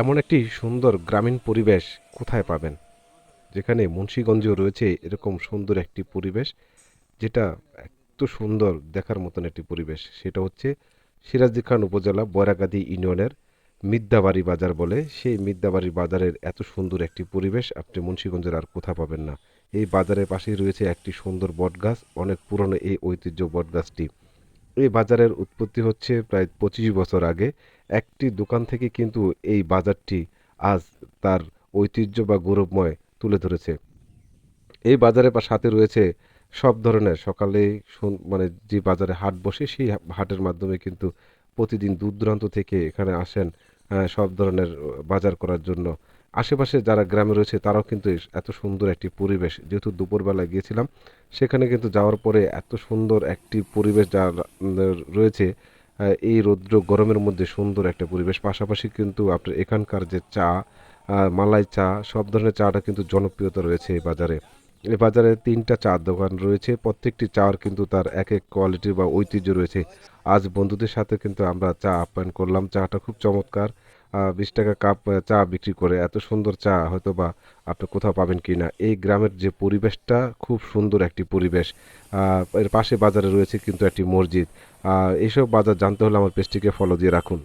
এমন একটি সুন্দর গ্রামীণ পরিবেশ কোথায় পাবেন? যেখানে মুন্সীগঞ্জেও রয়েছে এরকম সুন্দর একটি পরিবেশ, যেটা এত সুন্দর দেখার মতন একটি পরিবেশ। সেটা হচ্ছে সিরাজদি খান উপজেলা বয়রাগাদি ইউনিয়নের মিদ্যাবাড়ি বাজার বলে। সেই মিদ্যাবাড়ি বাজারের এত সুন্দর একটি পরিবেশ আপনি মুন্সীগঞ্জের আর কোথাও পাবেন না। এই বাজারের পাশেই রয়েছে একটি সুন্দর বটগাছ, অনেক পুরনো এই ঐতিহ্য বটগাছটি। এই বাজারের উৎপত্তি হচ্ছে প্রায় পঁচিশ বছর আগে। একটি দোকান থেকে কিন্তু এই বাজারটি আজ তার ঐতিহ্য বা গৌরবময় তুলে ধরেছে। এই বাজারে বা সাথে রয়েছে সব ধরনের সকালে মানে যে বাজারে হাট বসে সেই হাটের মাধ্যমে কিন্তু প্রতিদিন দূর দূরান্ত থেকে এখানে আসেন সব ধরনের বাজার করার জন্য। আশেপাশে যারা গ্রামে রয়েছে তারাও কিন্তু এত সুন্দর একটি পরিবেশ। যেহেতু দুপুরবেলা গিয়েছিলাম সেখানে কিন্তু যাওয়ার পরে এত সুন্দর একটি পরিবেশ যা উম, রয়েছে এই রৌদ্র গরমের মধ্যে সুন্দর একটা পরিবেশ। পাশাপাশি কিন্তু আপনার এখানকার যে চা মালাই চা সব ধরনের চাটা কিন্তু জনপ্রিয়তা রয়েছে এই বাজারে। এই বাজারে তিনটা চার দোকান রয়েছে প্রত্যেকটি চার কিন্তু তার এক এক কোয়ালিটির বা ঐতিহ্য রয়েছে। আজ বন্ধুদের সাথে কিন্তু আমরা চা আপ্যায়ন করলাম। চাটা খুব চমৎকার বিশ টাকা কাপ চা বিক্রি করে এত সুন্দর চা হয়তো বা আপনি কোথাও পাবেন কি না এই গ্রামের যে পরিবেশটা খুব সুন্দর একটি পরিবেশ। এর পাশে বাজারে রয়েছে কিন্তু একটি মসজিদ। এইসব বাজার জানতে হলে আমার পেজটিকে ফলো দিয়ে রাখুন।